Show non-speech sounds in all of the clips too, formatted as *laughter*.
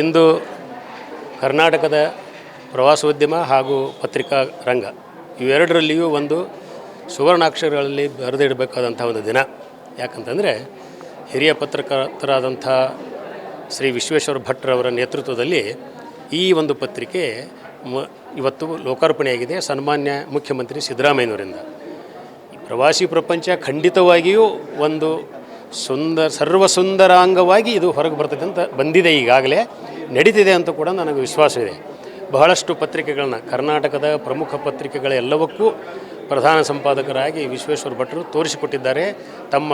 ಇಂದು ಕರ್ನಾಟಕದ ಪ್ರವಾಸೋದ್ಯಮ ಹಾಗೂ ಪತ್ರಿಕಾ ರಂಗ. ಇವೆರಡರಲ್ಲಿಯೂ ಒಂದು ಸುವರ್ಣಾಕ್ಷರಗಳಲ್ಲಿ ಬರೆದಿಡಬೇಕಾದಂಥ ಒಂದು ದಿನ. ಯಾಕಂತಂದರೆ ಹಿರಿಯ ಪತ್ರಕರ್ತರಾದಂಥ ಶ್ರೀ ವಿಶ್ವೇಶ್ವರ ಭಟ್ರವರ ನೇತೃತ್ವದಲ್ಲಿ ಈ ಒಂದು ಪತ್ರಿಕೆ ಮ, ಇವತ್ತು ಲೋಕಾರ್ಪಣೆಯಾಗಿದೆ ಸನ್ಮಾನ್ಯ ಮುಖ್ಯಮಂತ್ರಿ ಸಿದ್ದರಾಮಯ್ಯನವರಿಂದ. ಪ್ರವಾಸಿ ಪ್ರಪಂಚ ಖಂಡಿತವಾಗಿಯೂ ಒಂದು ಸುಂದರ, ಸರ್ವಸುಂದರಾಂಗವಾಗಿ ಇದು ಹೊರಗೆ ಬರ್ತಕ್ಕಂಥ ಬಂದಿದೆ ಈಗಾಗಲೇ. ನಡೀತಿದೆ ಅಂತ ಕೂಡ ನನಗೆ ವಿಶ್ವಾಸವಿದೆ ಬಹಳಷ್ಟು ಪತ್ರಿಕೆಗಳನ್ನ, ಕರ್ನಾಟಕದ ಪ್ರಮುಖ ಪತ್ರಿಕೆಗಳ ಎಲ್ಲವಕ್ಕೂ ಪ್ರಧಾನ ಸಂಪಾದಕರಾಗಿ ವಿಶ್ವೇಶ್ವರ ಭಟ್ರು ತೋರಿಸಿಕೊಟ್ಟಿದ್ದಾರೆ ತಮ್ಮ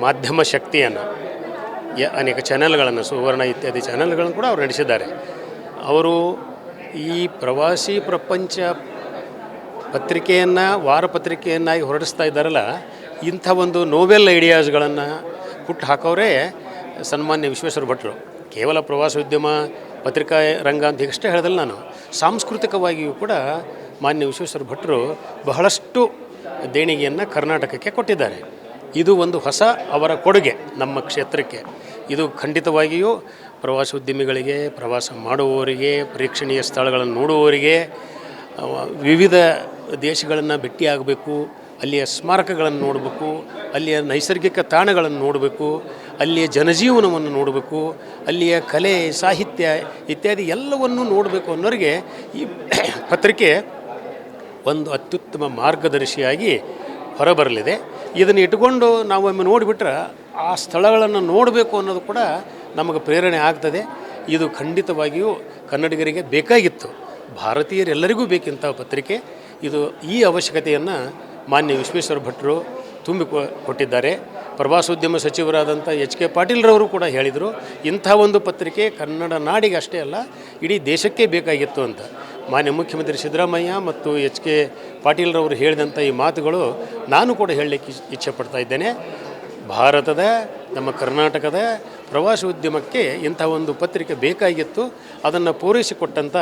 ಮಾಧ್ಯಮ ಶಕ್ತಿಯನ್ನು. ಅನೇಕ ಚಾನೆಲ್ಗಳನ್ನು ಸುವರ್ಣ ಇತ್ಯಾದಿ ಚಾನೆಲ್ಗಳನ್ನು ಕೂಡ ಅವರು ನಡೆಸಿದ್ದಾರೆ. ಅವರು ಈ ಪ್ರವಾಸಿ ಪ್ರಪಂಚ ಪತ್ರಿಕೆಯನ್ನು, ವಾರಪತ್ರಿಕೆಯನ್ನಾಗಿ ಹೊರಡಿಸ್ತಾ ಇದ್ದಾರಲ್ಲ, ಇಂಥ ಒಂದು ನೋವೆಲ್ ಐಡಿಯಾಸ್ಗಳನ್ನು ಹುಟ್ಟು ಹಾಕೋರೇ ಸನ್ಮಾನ್ಯ ವಿಶ್ವೇಶ್ವರ ಭಟ್ರು. ಕೇವಲ ಪ್ರವಾಸೋದ್ಯಮ ಪತ್ರಿಕಾ ರಂಗ ಅಂತ ಈಗಷ್ಟೇ ಹೇಳ್ದಲ್ಲ ನಾನು. ಸಾಂಸ್ಕೃತಿಕವಾಗಿಯೂ ಕೂಡ ಮಾನ್ಯ ವಿಶ್ವೇಶ್ವರ ಭಟ್ರು ಬಹಳಷ್ಟು ದೇಣಿಗೆಯನ್ನು ಕರ್ನಾಟಕಕ್ಕೆ ಕೊಟ್ಟಿದ್ದಾರೆ. ಇದು ಒಂದು ಹೊಸ ಅವರ ಕೊಡುಗೆ ನಮ್ಮ ಕ್ಷೇತ್ರಕ್ಕೆ. ಇದು ಖಂಡಿತವಾಗಿಯೂ ಪ್ರವಾಸೋದ್ಯಮಿಗಳಿಗೆ ಪ್ರವಾಸ ಮಾಡುವವರಿಗೆ, ಪ್ರೇಕ್ಷಣೀಯ ಸ್ಥಳಗಳನ್ನು ನೋಡುವವರಿಗೆ ವಿವಿಧ ದೇಶಗಳನ್ನು ಭೇಟಿಯಾಗಬೇಕು. ಅಲ್ಲಿಯ ಸ್ಮಾರಕಗಳನ್ನು ನೋಡಬೇಕು, ಅಲ್ಲಿಯ ನೈಸರ್ಗಿಕ ತಾಣಗಳನ್ನು ನೋಡಬೇಕು, ಅಲ್ಲಿಯ ಜನಜೀವನವನ್ನು ನೋಡಬೇಕು, ಅಲ್ಲಿಯ ಕಲೆ, ಸಾಹಿತ್ಯ ಇತ್ಯಾದಿ ಎಲ್ಲವನ್ನೂ ನೋಡಬೇಕು ಅನ್ನೋರಿಗೆ ಈ *coughs* ಪತ್ರಿಕೆ ಒಂದು ಅತ್ಯುತ್ತಮ ಮಾರ್ಗದರ್ಶಿಯಾಗಿ ಹೊರಬರಲಿದೆ. ಇದನ್ನು ಇಟ್ಕೊಂಡು ನಾವು ಒಮ್ಮೆ ನೋಡಿಬಿಟ್ರೆ ಆ ಸ್ಥಳಗಳನ್ನು ನೋಡಬೇಕು ಅನ್ನೋದು ಕೂಡ ನಮಗೆ ಪ್ರೇರಣೆ ಆಗ್ತದೆ. ಇದು ಖಂಡಿತವಾಗಿಯೂ ಕನ್ನಡಿಗರಿಗೆ ಬೇಕಾಗಿತ್ತು. ಭಾರತೀಯರೆಲ್ಲರಿಗೂ ಬೇಕಿಂಥ ಪತ್ರಿಕೆ. ಇದು ಈ ಅವಶ್ಯಕತೆಯನ್ನು ಮಾನ್ಯ ವಿಶ್ವೇಶ್ವರ ಭಟ್ರು ತುಂಬಿ ಕೊಟ್ಟಿದ್ದಾರೆ. ಪ್ರವಾಸೋದ್ಯಮ ಸಚಿವರಾದಂಥ ಎಚ್ ಕೆ ಪಾಟೀಲ್ರವರು ಕೂಡ ಹೇಳಿದರು, ಇಂಥ ಒಂದು ಪತ್ರಿಕೆ ಕನ್ನಡ ನಾಡಿಗೆ ಅಷ್ಟೇ ಅಲ್ಲ, ಇಡೀ ದೇಶಕ್ಕೆ ಬೇಕಾಗಿತ್ತು ಅಂತ. ಮಾನ್ಯ ಮುಖ್ಯಮಂತ್ರಿ ಸಿದ್ದರಾಮಯ್ಯ ಮತ್ತು ಎಚ್ ಕೆ ಪಾಟೀಲ್ರವರು ಹೇಳಿದಂಥ ಈ ಮಾತುಗಳು ನಾನು ಕೂಡ ಹೇಳಲಿಕ್ಕೆ ಇಚ್- ಇಚ್ಛೆ ಪಡ್ತಾ ಇದ್ದೇನೆ. ಭಾರತದ, ನಮ್ಮ ಕರ್ನಾಟಕದ ಪ್ರವಾಸೋದ್ಯಮಕ್ಕೆ ಇಂಥ ಒಂದು ಪತ್ರಿಕೆ ಬೇಕಾಗಿತ್ತು, ಅದನ್ನು ಪೂರೈಸಿಕೊಟ್ಟಂಥ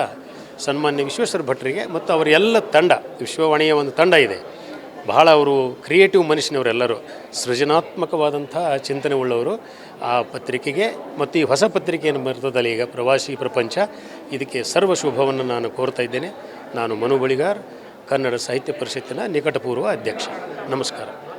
ಸನ್ಮಾನ್ಯ ವಿಶ್ವೇಶ್ವರ ಭಟ್ರಿಗೆ ಮತ್ತು ಅವರ ಎಲ್ಲ ತಂಡ, ವಿಶ್ವವಾಣಿಯ ಒಂದು ತಂಡ ಇದೆ. ಬಹಳ ಅವರು ಕ್ರಿಯೇಟಿವ್ ಮನುಷ್ಯನವರೆಲ್ಲರೂ, ಸೃಜನಾತ್ಮಕವಾದಂಥ ಚಿಂತನೆ ಉಳ್ಳವರು. ಆ ಪತ್ರಿಕೆಗೆ ಮತ್ತು ಈ ಹೊಸ ಪತ್ರಿಕೆಯನ್ನು ಬರ್ತದಲ್ಲ ಈಗ ಪ್ರವಾಸಿ ಪ್ರಪಂಚ, ಇದಕ್ಕೆ ಸರ್ವ ಶುಭವನ್ನು ನಾನು ಕೋರ್ತಾ ಇದ್ದೇನೆ. ನಾನು ಮನು ಬಳಿಗಾರ್, ಕನ್ನಡ ಸಾಹಿತ್ಯ ಪರಿಷತ್ತಿನ ನಿಕಟಪೂರ್ವ ಅಧ್ಯಕ್ಷ. ನಮಸ್ಕಾರ.